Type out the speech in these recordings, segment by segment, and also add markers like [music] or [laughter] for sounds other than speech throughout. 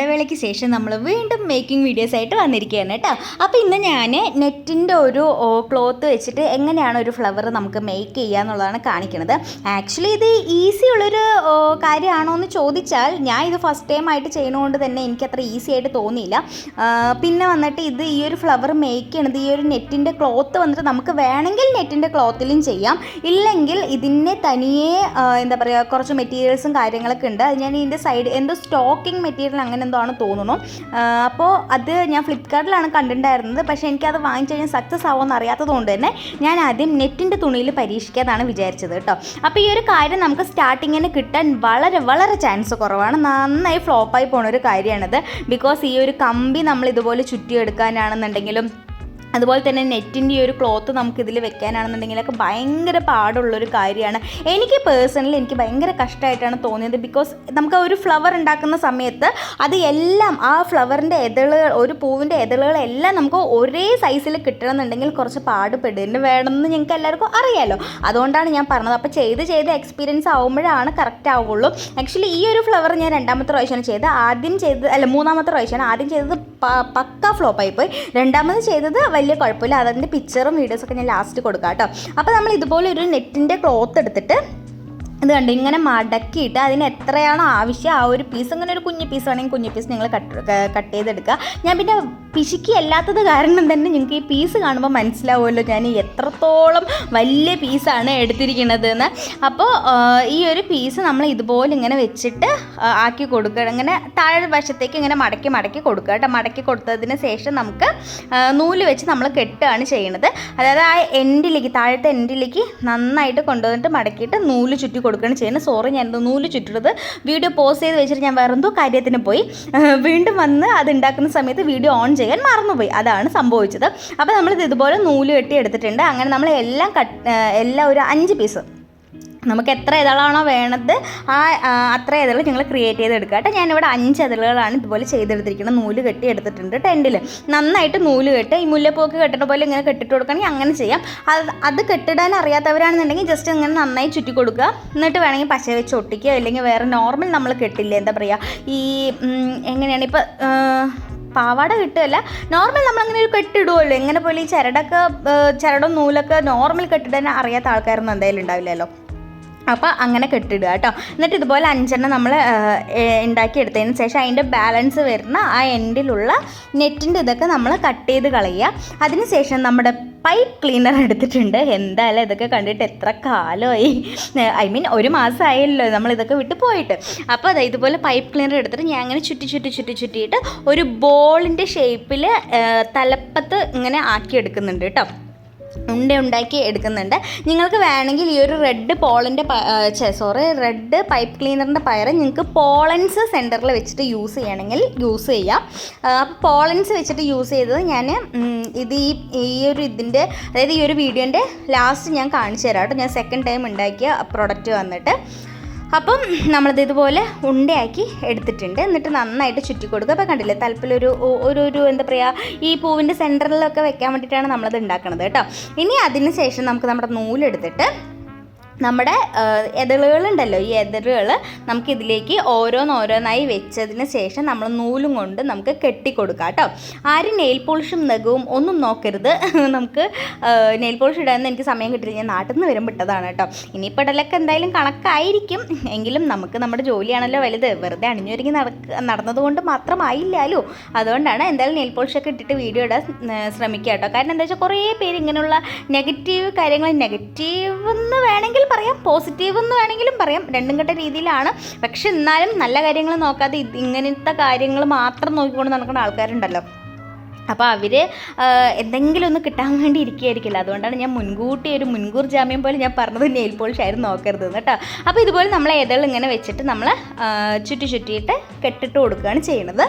ഇടവേളയ്ക്ക് ശേഷം നമ്മൾ വീണ്ടും മേക്കിംഗ് വീഡിയോസ് ആയിട്ട് വന്നിരിക്കുകയാണ് കേട്ടോ. അപ്പോൾ ഇന്ന് ഞാൻ നെറ്റിന്റെ ഒരു ക്ലോത്ത് വെച്ചിട്ട് എങ്ങനെയാണ് ഒരു ഫ്ലവർ നമുക്ക് മേക്ക് ചെയ്യുക എന്നുള്ളതാണ് കാണിക്കുന്നത് ആക്ച്വലി ഇത് ഈസി ഉള്ളൊരു കാര്യമാണോ എന്ന് ചോദിച്ചാൽ ഞാൻ ഇത് ഫസ്റ്റ് ടൈം ആയിട്ട് ചെയ്യണതുകൊണ്ട് തന്നെ എനിക്ക് അത്ര ഈസി ആയിട്ട് തോന്നിയില്ല. പിന്നെ വന്നിട്ട് ഇത് ഈ ഒരു ഫ്ലവർ മേക്ക് ചെയ്യണത് ഈ ഒരു നെറ്റിന്റെ ക്ലോത്ത് വന്നിട്ട് നമുക്ക് വേണമെങ്കിൽ നെറ്റിന്റെ ക്ലോത്തിലും ചെയ്യാം. ഇല്ലെങ്കിൽ ഇതിനെ തനിയെ എന്താ പറയുക കുറച്ച് മെറ്റീരിയൽസും കാര്യങ്ങളൊക്കെ ഉണ്ട്. അത് ഞാൻ ഇതിന്റെ സൈഡ് എന്തോ സ്റ്റോക്കിംഗ് മെറ്റീരിയൽ അങ്ങനെ എന്തോ ആണ് തോന്നുന്നു അപ്പോൾ അത് ഞാൻ ഫ്ലിപ്കാർട്ടിലാണ് കണ്ടിട്ടുണ്ടായിരുന്നത്. പക്ഷേ എനിക്കത് വാങ്ങിച്ചു കഴിഞ്ഞാൽ സക്സസ് ആവുമെന്ന് അറിയാത്തത് കൊണ്ട് തന്നെ ഞാൻ ആദ്യം നെറ്റിന്റെ തുണിയിൽ പരീക്ഷിക്കാതാണ് വിചാരിച്ചത് കേട്ടോ. അപ്പോൾ ഈ ഒരു കാര്യം നമുക്ക് സ്റ്റാർട്ടിങ്ങിന് കിട്ടാൻ വളരെ വളരെ ചാൻസ് കുറവാണ്. നന്നായി ഫ്ലോപ്പായി പോണ ഒരു കാര്യമാണിത്. ബിക്കോസ് ഈ ഒരു കമ്പി നമ്മൾ ഇതുപോലെ ചുറ്റിയെടുക്കാനാണെന്നുണ്ടെങ്കിലും അതുപോലെ തന്നെ നെറ്റിന്റെ ഒരു ക്ലോത്ത് നമുക്ക് ഇതിൽ വെക്കാനാണെന്നുണ്ടെങ്കിലൊക്കെ ഭയങ്കര പാടുള്ളൊരു കാര്യമാണ്. എനിക്ക് പേഴ്സണലി എനിക്ക് ഭയങ്കര കഷ്ടമായിട്ടാണ് തോന്നിയത് ബിക്കോസ് നമുക്ക് ഒരു ഫ്ലവർ ഉണ്ടാക്കുന്ന സമയത്ത് അത് എല്ലാം ആ ഫ്ലവറിന്റെ എതളുകൾ ഒരു പൂവിന്റെ എതളുകളെല്ലാം നമുക്ക് ഒരേ സൈസിൽ കിട്ടണമെന്നുണ്ടെങ്കിൽ കുറച്ച് പാടുപെടുന്നു വേണമെന്ന് ഞങ്ങൾക്ക് എല്ലാവർക്കും അറിയാമല്ലോ അതുകൊണ്ടാണ് ഞാൻ പറഞ്ഞത്. അപ്പോൾ ചെയ്ത് ചെയ്ത് എക്സ്പീരിയൻസ് ആവുമ്പോഴാണ് കറക്റ്റ് ആവുള്ളൂ. ആക്ച്വലി ഈ ഒരു ഫ്ലവർ ഞാൻ രണ്ടാമത്തെ പ്രാവശ്യമാണ് ചെയ്തത്. ആദ്യം ചെയ്തത് അല്ല മൂന്നാമത്തെ പ്രാവശ്യമാണ്. ആദ്യം ചെയ്തത് പക്ക ഫ്ലോപ്പായി പോയി രണ്ടാമത് ചെയ്തത് വലിയ കുഴപ്പമില്ല. അതിന്റെ പിക്ചറും വീഡിയോസൊക്കെ ഞാൻ ലാസ്റ്റ് കൊടുക്കാം കേട്ടോ അപ്പോൾ നമ്മൾ ഇതുപോലെ ഒരു നെറ്റിന്റെ ക്ലോത്ത് എടുത്തിട്ട് ഇത് കണ്ട് ഇങ്ങനെ മടക്കിയിട്ട് അതിന് എത്രയാണോ ആവശ്യം ആ ഒരു പീസ് അങ്ങനെ ഒരു കുഞ്ഞു പീസ് ആണെങ്കിൽ കുഞ്ഞു പീസ് നിങ്ങൾ കട്ട് കട്ട് ചെയ്തെടുക്കുക. ഞാൻ പിന്നെ പിശുക്കി അല്ലാത്തത് കാരണം തന്നെ നിങ്ങൾക്ക് ഈ പീസ് കാണുമ്പോൾ മനസ്സിലാവുമല്ലോ. ഞാൻ എത്രത്തോളം വലിയ പീസാണ് എടുത്തിരിക്കുന്നത് എന്ന് അപ്പോൾ ഈ ഒരു പീസ് നമ്മൾ ഇതുപോലെ ഇങ്ങനെ വെച്ചിട്ട് ആക്കി കൊടുക്കുക. ഇങ്ങനെ താഴെ വശത്തേക്ക് ഇങ്ങനെ മടക്കി മടക്കി കൊടുക്കുക കേട്ടോ. മടക്കി കൊടുത്തതിന് ശേഷം നമുക്ക് നൂൽ വെച്ച് നമ്മൾ കെട്ടുകയാണ് ചെയ്യുന്നത്. അതായത് ആ എൻഡിലേക്ക് താഴത്തെ എൻഡിലേക്ക് നന്നായിട്ട് കൊണ്ടുവന്നിട്ട് മടക്കിയിട്ട് നൂൽ ചുറ്റി കൊടുക്കുകയാണ് ചെയ്യുന്നത്. സോറി ഞാൻ നൂൽ ചുറ്റുന്നത് വീഡിയോ പോസ് ചെയ്ത് വെച്ചിട്ട് ഞാൻ വേറെന്തോ കാര്യത്തിന് പോയി. വീണ്ടും വന്ന് അത് ഉണ്ടാക്കുന്ന സമയത്ത് വീഡിയോ ഓൺ ചെയ്യാൻ മറന്നുപോയി. അതാണ് സംഭവിച്ചത്. അപ്പോൾ നമ്മളിത് ഇതുപോലെ നൂൽ കെട്ടി എടുത്തിട്ടുണ്ട്. അങ്ങനെ നമ്മൾ എല്ലാം കട്ട് എല്ലാം ഒരു അഞ്ച് പീസ്. നമുക്ക് എത്ര ഇതളാണോ വേണത് ആ അത്ര ഇതൾ ഞങ്ങൾ ക്രിയേറ്റ് ചെയ്തെടുക്കുക കേട്ടോ. ഞാനിവിടെ അഞ്ച് ഇതളുകളാണ് ഇതുപോലെ ചെയ്തെടുത്തിരിക്കുന്നത്. നൂൽ കെട്ടി എടുത്തിട്ടുണ്ട് ടെന്റിൽ നന്നായിട്ട് നൂൽ കെട്ട് ഈ മുല്ലപ്പൂക്ക് കെട്ടുന്ന പോലെ ഇങ്ങനെ കെട്ടിട്ട് കൊടുക്കണമെങ്കിൽ അങ്ങനെ ചെയ്യാം. അത് അത് കെട്ടിടാൻ അറിയാത്തവരാണെന്നുണ്ടെങ്കിൽ ജസ്റ്റ് ഇങ്ങനെ നന്നായി ചുറ്റി കൊടുക്കുക. എന്നിട്ട് വേണമെങ്കിൽ പശ വെച്ച് ഒട്ടിക്കുക. അല്ലെങ്കിൽ വേറെ നോർമൽ നമ്മൾ കെട്ടില്ലേ. എന്താ പറയുക ഈ എങ്ങനെയാണ് ഇപ്പോൾ പാവാട കിട്ടുകയല്ല. നോർമൽ നമ്മളങ്ങനെ ഒരു കെട്ടിടുമല്ലോ എങ്ങനെ പോലും ഈ ചരടൊക്കെ ചരടും നൂലൊക്കെ നോർമൽ കെട്ടിടാൻ അറിയാത്ത ആൾക്കാരൊന്നും എന്തായാലും ഉണ്ടാവില്ലല്ലോ. അപ്പോൾ അങ്ങനെ കെട്ടിടുക കേട്ടോ. എന്നിട്ട് ഇതുപോലെ അഞ്ചെണ്ണം നമ്മൾ ഉണ്ടാക്കി എടുത്തതിന് ശേഷം അതിന്റെ ബാലൻസ് വരുന്ന ആ എൻഡിലുള്ള നെറ്റിന്റെ ഇതൊക്കെ നമ്മൾ കട്ട് ചെയ്ത് കളയുക. അതിനുശേഷം നമ്മുടെ പൈപ്പ് ക്ലീനർ എടുത്തിട്ടുണ്ട്. എന്തായാലും ഇതൊക്കെ കണ്ടിട്ട് എത്ര കാലമായി. ഐ മീൻ ഒരു മാസമായല്ലോ നമ്മൾ ഇതൊക്കെ വിട്ട് പോയിട്ട്. അപ്പോൾ അതായത് ഇതുപോലെ പൈപ്പ് ക്ലീനർ എടുത്തിട്ട് ഞാൻ അങ്ങനെ ചുറ്റി ചുറ്റി ചുറ്റി ചുറ്റിയിട്ട് ഒരു ബോളിന്റെ ഷേപ്പിൽ തലപ്പത്ത് ഇങ്ങനെ ആക്കിയെടുക്കുന്നുണ്ട് കേട്ടോ. ഉണ്ട ഉണ്ടാക്കി എടുക്കുന്നുണ്ട്. നിങ്ങൾക്ക് വേണമെങ്കിൽ ഈ ഒരു റെഡ് പോളന്റെ സോറി റെഡ് പൈപ്പ് ക്ലീനറിന്റെ പയറ് നിങ്ങൾക്ക് പോളൻസ് സെന്ററിൽ വെച്ചിട്ട് യൂസ് ചെയ്യണമെങ്കിൽ യൂസ് ചെയ്യാം. അപ്പോൾ പോളൻസ് വെച്ചിട്ട് യൂസ് ചെയ്തത് ഞാൻ ഇത് ഈ ഈ ഒരു ഇതിന്റെ അതായത് ഈ ഒരു വീഡിയോന്റെ ലാസ്റ്റ് ഞാൻ കാണിച്ചു തരാം കേട്ടോ. ഞാൻ സെക്കൻഡ് ടൈം ഉണ്ടാക്കിയ പ്രൊഡക്റ്റ് വന്നിട്ട്. അപ്പം നമ്മളത് ഇതുപോലെ ഉണ്ടയാക്കി എടുത്തിട്ടുണ്ട്. എന്നിട്ട് നന്നായിട്ട് ചുറ്റി കൊടുക്കുക. അപ്പോൾ കണ്ടില്ലേ തലപ്പിലൊരു ഒരു ഒരു എന്താ പറയുക ഈ പൂവിന്റെ സെന്ററിലൊക്കെ വെക്കാൻ വേണ്ടിയിട്ടാണ് നമ്മളത് ഉണ്ടാക്കുന്നത് കേട്ടോ. ഇനി അതിന് ശേഷം നമുക്ക് നമ്മുടെ നൂലെടുത്തിട്ട് നമ്മുടെ എതളുകളുണ്ടല്ലോ ഈ എതളുകൾ നമുക്ക് ഇതിലേക്ക് ഓരോന്നോരോന്നായി വെച്ചതിന് ശേഷം നമ്മൾ നൂലും കൊണ്ട് നമുക്ക് കെട്ടിക്കൊടുക്കാം കേട്ടോ. ആരും നെയിൽ പോളിഷും നഖവും ഒന്നും നോക്കരുത്. [laughs] നമുക്ക് നെയിൽ പോളിഷ് ഇടാൻ എനിക്ക് സമയം കിട്ടില്ല ഞാൻ നാട്ടിൽ നിന്ന് വരും വിട്ടതാണ് കേട്ടോ. ഇനിയിപ്പോൾ ഇടലൊക്കെ എന്തായാലും കണക്കായിരിക്കും. എങ്കിലും നമുക്ക് നമ്മുടെ ജോലിയാണല്ലോ വലുത്. വെറുതെ അണിഞ്ഞൊരുങ്ങി നടക്ക നടന്നതുകൊണ്ട് മാത്രമായില്ലല്ലോ അതുകൊണ്ടാണ് എന്തായാലും നെയിൽ പോളിഷൊക്കെ ഇട്ടിട്ട് വീഡിയോ ഇടാൻ ശ്രമിക്കുക കേട്ടോ. കാരണം എന്താ വെച്ചാൽ കുറേ പേര് ഇങ്ങനെയുള്ള നെഗറ്റീവ് കാര്യങ്ങൾ നെഗറ്റീവ് എന്ന് വേണമെങ്കിൽ പറയാം പോസിറ്റീവ് എന്ന് വേണമെങ്കിലും പറയാം. രണ്ടും കെട്ട രീതിയിലാണ്. പക്ഷെ എന്നാലും നല്ല കാര്യങ്ങൾ നോക്കാതെ ഇങ്ങനത്തെ കാര്യങ്ങൾ മാത്രം നോക്കിക്കൊണ്ട് നടക്കുന്ന ആൾക്കാരുണ്ടല്ലോ. അപ്പോൾ അവർ എന്തെങ്കിലും ഒന്ന് കിട്ടാൻ വേണ്ടി ഇരിക്കുകയായിരിക്കില്ല. അതുകൊണ്ടാണ് ഞാൻ മുൻകൂട്ടി ഒരു മുൻകൂർ ജാമ്യം പോലെ ഞാൻ പറഞ്ഞത് നെയിൽ പോളിഷ് ആയിരുന്നു നോക്കരുത് കേട്ടോ. അപ്പോൾ ഇതുപോലെ നമ്മൾ ഏതെങ്കിലും ഇങ്ങനെ വെച്ചിട്ട് നമ്മൾ ചുറ്റി ചുറ്റിയിട്ട് കെട്ടിട്ട് കൊടുക്കുകയാണ് ചെയ്യുന്നത്.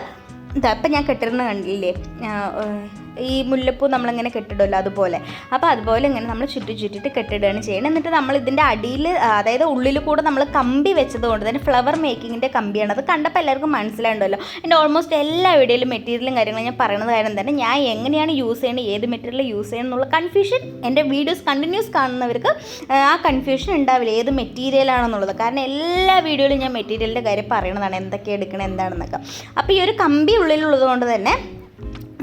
ഇതാ ഇപ്പം ഞാൻ കെട്ടിരുന്ന കണ്ടില്ലേ? ഈ മുല്ലപ്പൂ നമ്മളിങ്ങനെ കെട്ടിടുമല്ലോ അതുപോലെ. അപ്പോൾ അതുപോലെ ഇങ്ങനെ നമ്മൾ ചുറ്റി ചുറ്റിട്ട് കെട്ടിടുകയാണ് ചെയ്യുന്നത്. എന്നിട്ട് നമ്മൾ ഇതിന്റെ അടിയിൽ അതായത് ഉള്ളിൽ കൂടെ നമ്മൾ കമ്പി വെച്ചത് കൊണ്ട് തന്നെ ഫ്ലവർ മേക്കിങ്ങിന്റെ കമ്പിയാണ്. അത് കണ്ടപ്പോൾ എല്ലാവർക്കും മനസ്സിലാണ്ടല്ലോ എന്റെ ഓൾമോസ്റ്റ് എല്ലാ വീഡിയോയിലും മെറ്റീരിയലും കാര്യങ്ങളും ഞാൻ പറയുന്നത് കാര്യം തന്നെ ഞാൻ എങ്ങനെയാണ് യൂസ് ചെയ്യുന്നത് ഏത് മെറ്റീരിയൽ യൂസ് ചെയ്യണം എന്നുള്ള കൺഫ്യൂഷൻ എന്റെ വീഡിയോസ് കണ്ടിന്യൂസ് കാണുന്നവർക്ക് ആ, ആ കൺഫ്യൂഷൻ ഉണ്ടാവില്ല. ഏത് മെറ്റീരിയലാണെന്നുള്ളത് കാരണം എല്ലാ വീഡിയോയിലും ഞാൻ മെറ്റീരിയലിന്റെ കാര്യം പറയണതാണ്. എന്തൊക്കെ എടുക്കണം എന്താണെന്നൊക്കെ. അപ്പോൾ ഈ ഒരു കമ്പി ഉള്ളിലുള്ളത് കൊണ്ട് തന്നെ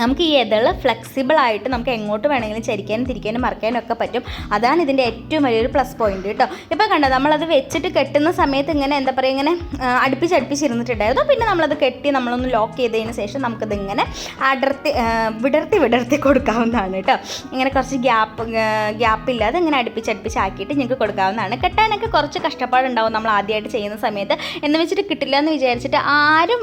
നമുക്ക് ഈ ഇതൾ ഫ്ലെക്സിബിൾ ആയിട്ട് നമുക്ക് എങ്ങോട്ട് വേണമെങ്കിലും ചരിക്കാനും തിരിക്കാനും മറക്കാനും ഒക്കെ പറ്റും. അതാണ് ഇതിന്റെ ഏറ്റവും വലിയൊരു പ്ലസ് പോയിന്റ് കേട്ടോ ഇപ്പോൾ കണ്ടോ നമ്മളത് വെച്ചിട്ട് കെട്ടുന്ന സമയത്ത് ഇങ്ങനെ എന്താ പറയുക ഇങ്ങനെ അടുപ്പിച്ച് അടുപ്പിച്ചിരുന്നിട്ടുണ്ടായിരുന്നു പിന്നെ നമ്മളത് കെട്ടി നമ്മളൊന്ന് ലോക്ക് ചെയ്തതിന് ശേഷം നമുക്കത് ഇങ്ങനെ അടർത്തി വിടർത്തി വിടർത്തി കൊടുക്കാവുന്നതാണ് കേട്ടോ ഇങ്ങനെ കുറച്ച് ഗ്യാപ്പ് ഗ്യാപ്പ് ഇല്ലാതെ ഇങ്ങനെ അടുപ്പിച്ച് അടുപ്പിച്ച് നിങ്ങൾക്ക് കൊടുക്കാവുന്നതാണ്. കെട്ടാനൊക്കെ കുറച്ച് കഷ്ടപ്പാടുണ്ടാവും നമ്മൾ ആദ്യമായിട്ട് ചെയ്യുന്ന സമയത്ത്. എന്ന് വെച്ചിട്ട് കിട്ടില്ല എന്ന് വിചാരിച്ചിട്ട് ആരും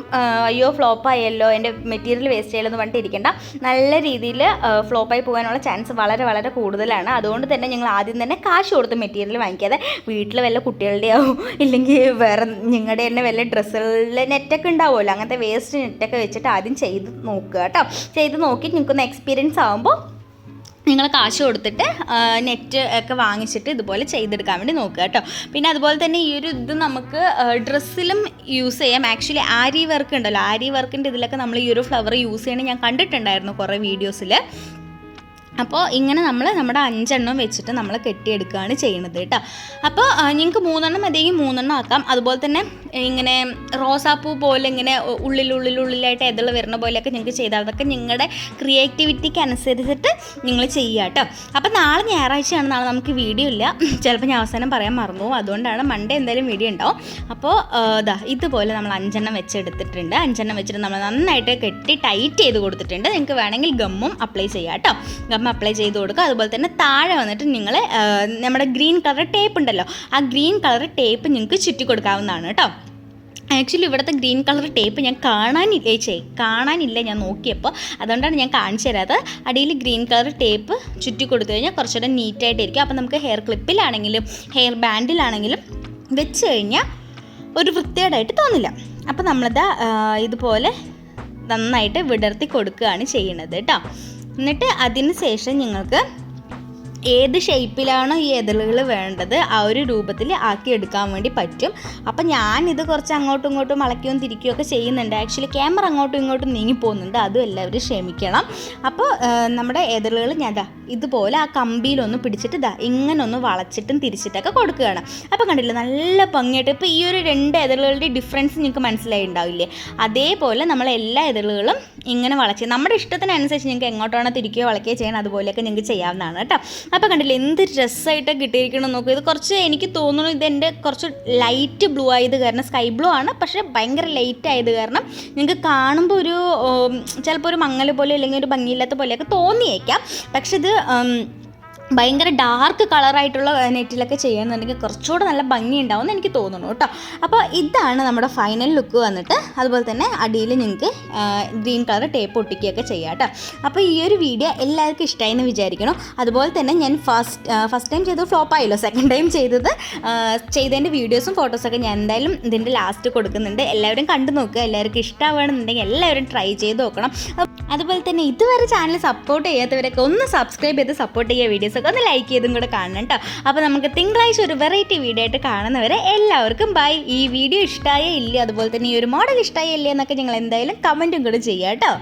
അയ്യോ ഫ്ലോപ്പ് ആയല്ലോ എന്റെ മെറ്റീരിയൽ വേസ്റ്റ് ചെയ്യലെന്ന് പറഞ്ഞിട്ട് ഇരിക്കേണ്ട നല്ല രീതിയിൽ ഫ്ലോപ്പായി പോകാനുള്ള ചാൻസ് വളരെ വളരെ കൂടുതലാണ്. അതുകൊണ്ട് തന്നെ ഞങ്ങൾ ആദ്യം തന്നെ കാശ് കൊടുത്ത് മെറ്റീരിയൽ വാങ്ങിക്കാതെ വീട്ടിൽ വല്ല കുട്ടികളുടെയോ ഇല്ലെങ്കിൽ വേറെ നിങ്ങളുടെ തന്നെ വല്ല ഡ്രസ്സുകളിൽ നെറ്റൊക്കെ ഉണ്ടാവുമല്ലോ. അങ്ങനത്തെ വേസ്റ്റ് നെറ്റൊക്കെ വെച്ചിട്ട് ആദ്യം ചെയ്ത് നോക്കുക കേട്ടോ. ചെയ്ത് നോക്കി നിങ്ങൾക്കൊന്ന് എക്സ്പീരിയൻസ് ആകുമ്പോൾ നിങ്ങൾ കാശ് കൊടുത്തിട്ട് നെറ്റ് ഒക്കെ വാങ്ങിച്ചിട്ട് ഇതുപോലെ ചെയ്തെടുക്കാൻ വേണ്ടി നോക്കുക കേട്ടോ. പിന്നെ അതുപോലെ തന്നെ ഈ ഒരു ഇത് നമുക്ക് ഡ്രസ്സിലും യൂസ് ചെയ്യാം. ആക്ച്വലി ആരി വർക്ക് ഉണ്ടല്ലോ. ആരി വർക്കിന്റെ ഇതിലൊക്കെ നമ്മൾ ഈ ഒരു ഫ്ലവർ യൂസ് ചെയ്യണത് ഞാൻ കണ്ടിട്ടുണ്ടായിരുന്നു കുറേ വീഡിയോസിൽ അപ്പോൾ ഇങ്ങനെ നമ്മൾ നമ്മുടെ അഞ്ചെണ്ണം വെച്ചിട്ട് നമ്മൾ കെട്ടിയെടുക്കുകയാണ് ചെയ്യുന്നത് കേട്ടോ. അപ്പോൾ നിങ്ങൾക്ക് മൂന്നെണ്ണം മതിയെങ്കിൽ മൂന്നെണ്ണം ആക്കാം. അതുപോലെ തന്നെ ഇങ്ങനെ റോസാപ്പൂ പോലെ ഇങ്ങനെ ഉള്ളിലുള്ളിലുള്ളിലായിട്ട് എതിൾ വരുന്ന പോലെയൊക്കെ നിങ്ങൾക്ക് ചെയ്താൽ അതൊക്കെ നിങ്ങളുടെ ക്രിയേറ്റിവിറ്റിക്ക് അനുസരിച്ചിട്ട് നിങ്ങൾ ചെയ്യുക കേട്ടോ. അപ്പോൾ നാളെ ഞായറാഴ്ചയാണ്. നാളെ നമുക്ക് വീഡിയോ ഇല്ല. ചിലപ്പോൾ ഞാൻ അവസാനം പറയാൻ മറന്നു അതുകൊണ്ടാണ് മൺഡേ എന്തായാലും വീഡിയോ ഉണ്ടാവും അപ്പോൾ ഇതാ ഇതുപോലെ നമ്മൾ അഞ്ചെണ്ണം വെച്ചെടുത്തിട്ടുണ്ട്. അഞ്ചെണ്ണം വെച്ചിട്ട് നമ്മൾ നന്നായിട്ട് കെട്ടി ടൈറ്റ് ചെയ്ത് കൊടുത്തിട്ടുണ്ട്. നിങ്ങൾക്ക് വേണമെങ്കിൽ ഗമ്മും അപ്ലൈ ചെയ്യാം കേട്ടോ. ഗം അപ്ലൈ ചെയ്ത് കൊടുക്കുക. അതുപോലെ തന്നെ താഴെ വന്നിട്ട് നിങ്ങൾ നമ്മുടെ ഗ്രീൻ കളർ ടേപ്പ് ഉണ്ടല്ലോ ആ ഗ്രീൻ കളർ ടേപ്പ് നിങ്ങൾക്ക് ചുറ്റി കൊടുക്കാവുന്നതാണ് കേട്ടോ. ആക്ച്വലി ഇവിടുത്തെ ഗ്രീൻ കളർ ടേപ്പ് ഞാൻ കാണാനില്ല ചേ കാണാനില്ല ഞാൻ നോക്കിയപ്പോൾ അതുകൊണ്ടാണ് ഞാൻ കാണിച്ചു തരാത് അടിയിൽ ഗ്രീൻ കളർ ടേപ്പ് ചുറ്റി കൊടുത്തു കഴിഞ്ഞാൽ കുറച്ചുകൂടെ നീറ്റായിട്ടിരിക്കും അപ്പോൾ നമുക്ക് ഹെയർ ക്ലിപ്പിലാണെങ്കിലും ഹെയർ ബാൻഡിലാണെങ്കിലും വെച്ച് കഴിഞ്ഞാൽ ഒരു വൃത്തികേടായിട്ട് തോന്നില്ല. അപ്പോൾ നമ്മളത് ഇതുപോലെ നന്നായിട്ട് വിടർത്തി കൊടുക്കുകയാണ് ചെയ്യുന്നത് കേട്ടോ. എന്നിട്ട് അതിന് ശേഷം നിങ്ങൾക്ക് ഏത് ഷേപ്പിലാണോ ഈ എതിലുകൾ വേണ്ടത് ആ ഒരു രൂപത്തിൽ ആക്കി എടുക്കാൻ വേണ്ടി പറ്റും. അപ്പം ഞാനിത് കുറച്ച് അങ്ങോട്ടും ഇങ്ങോട്ടും വളയ്ക്കുകയും തിരിക്കുകയൊക്കെ ചെയ്യുന്നുണ്ട്. ആക്ച്വലി ക്യാമറ അങ്ങോട്ടും ഇങ്ങോട്ടും നീങ്ങി പോകുന്നുണ്ട്. അതും എല്ലാവരും ക്ഷമിക്കണം. അപ്പോൾ നമ്മുടെ എതിലുകൾ ഞാൻ ദാ ഇതുപോലെ ആ കമ്പിയിലൊന്ന് പിടിച്ചിട്ട് ദാ ഇങ്ങനെ ഒന്ന് വളച്ചിട്ടും തിരിച്ചിട്ടൊക്കെ കൊടുക്കുകയാണ്. അപ്പോൾ കണ്ടില്ലേ നല്ല ഭംഗിയായിട്ട് ഇപ്പോൾ ഈ ഒരു രണ്ട് എതിലുകളുടെ ഡിഫറൻസ് നിങ്ങൾക്ക് മനസ്സിലായി ഉണ്ടാവില്ലേ അതേപോലെ നമ്മൾ എല്ലാ എതിലുകളും ഇങ്ങനെ വളച്ച് നമ്മുടെ ഇഷ്ടത്തിനനുസരിച്ച് നിങ്ങൾക്ക് എങ്ങോട്ടാണോ തിരിക്കുകയോ വളയ്ക്കുകയോ ചെയ്യണം അതുപോലെയൊക്കെ നിങ്ങൾക്ക് ചെയ്യാവുന്നതാണ് കേട്ടോ. അപ്പോൾ കണ്ടില്ലേ എന്ത് രസമായിട്ട് കിട്ടിയിരിക്കണം നോക്കൂ. ഇത് കുറച്ച് എനിക്ക് തോന്നുന്നു ഇതെന്റെ കുറച്ച് ലൈറ്റ് ബ്ലൂ ആയത് കാരണം സ്കൈ ബ്ലൂ ആണ്. പക്ഷേ ഭയങ്കര ലൈറ്റ് ആയത് കാരണം നിങ്ങൾക്ക് കാണുമ്പോൾ ഒരു ചിലപ്പോൾ ഒരു മങ്ങൽ പോലെ അല്ലെങ്കിൽ ഒരു ഭംഗിയില്ലാത്ത പോലെയൊക്കെ തോന്നിയേക്കാം. പക്ഷെ ഇത് ഭയങ്കര ഡാർക്ക് കളറായിട്ടുള്ള നെറ്റിലൊക്കെ ചെയ്യുന്നുണ്ടെങ്കിൽ കുറച്ചുകൂടെ നല്ല ഭംഗി ഉണ്ടാവും എന്ന് എനിക്ക് തോന്നുന്നു കേട്ടോ. അപ്പോൾ ഇതാണ് നമ്മുടെ ഫൈനൽ ലുക്ക് വന്നിട്ട്. അതുപോലെ തന്നെ അടിയിൽ നിങ്ങൾക്ക് ഗ്രീൻ കളർ ടേപ്പ് ഒട്ടിക്കുകയൊക്കെ ചെയ്യാം കേട്ടോ. അപ്പോൾ ഈ ഒരു വീഡിയോ എല്ലാവർക്കും ഇഷ്ടമായി എന്ന് വിചാരിക്കണം അതുപോലെ തന്നെ ഞാൻ ഫസ്റ്റ് ഫസ്റ്റ് ടൈം ചെയ്തത് ഫ്ലോപ്പ് ആയല്ലോ. സെക്കൻഡ് ടൈം ചെയ്തത് ചെയ്തതിന്റെ വീഡിയോസും ഫോട്ടോസൊക്കെ ഞാൻ എന്തായാലും ഇതിന്റെ ലാസ്റ്റ് കൊടുക്കുന്നുണ്ട്. എല്ലാവരും കണ്ടു നോക്കുക. എല്ലാവർക്കും ഇഷ്ടമാണെന്നുണ്ടെങ്കിൽ എല്ലാവരും ട്രൈ ചെയ്ത് നോക്കണം. അതുപോലെ തന്നെ ഇതുവരെ ചാനൽ സപ്പോർട്ട് ചെയ്യാത്തവരൊക്കെ ഒന്ന് സബ്സ്ക്രൈബ് ചെയ്ത് സപ്പോർട്ട് ചെയ്യുക. വീഡിയോസൊക്കെ ഒന്ന് ലൈക്ക് ചെയ്തും കൂടെ കാണണം കേട്ടോ അപ്പോൾ നമുക്ക് തിങ്കളാഴ്ച ഒരു വെറൈറ്റി വീഡിയോ ആയിട്ട് കാണുന്നവരെ എല്ലാവർക്കും ബൈ ഈ വീഡിയോ ഇഷ്ടമായേ ഇല്ല? അതുപോലെ തന്നെ ഈ ഒരു മോഡൽ ഇഷ്ടമായേ ഇല്ല എന്നൊക്കെ ഞങ്ങൾ എന്തായാലും കമന്റും കൂടെ ചെയ്യാം കേട്ടോ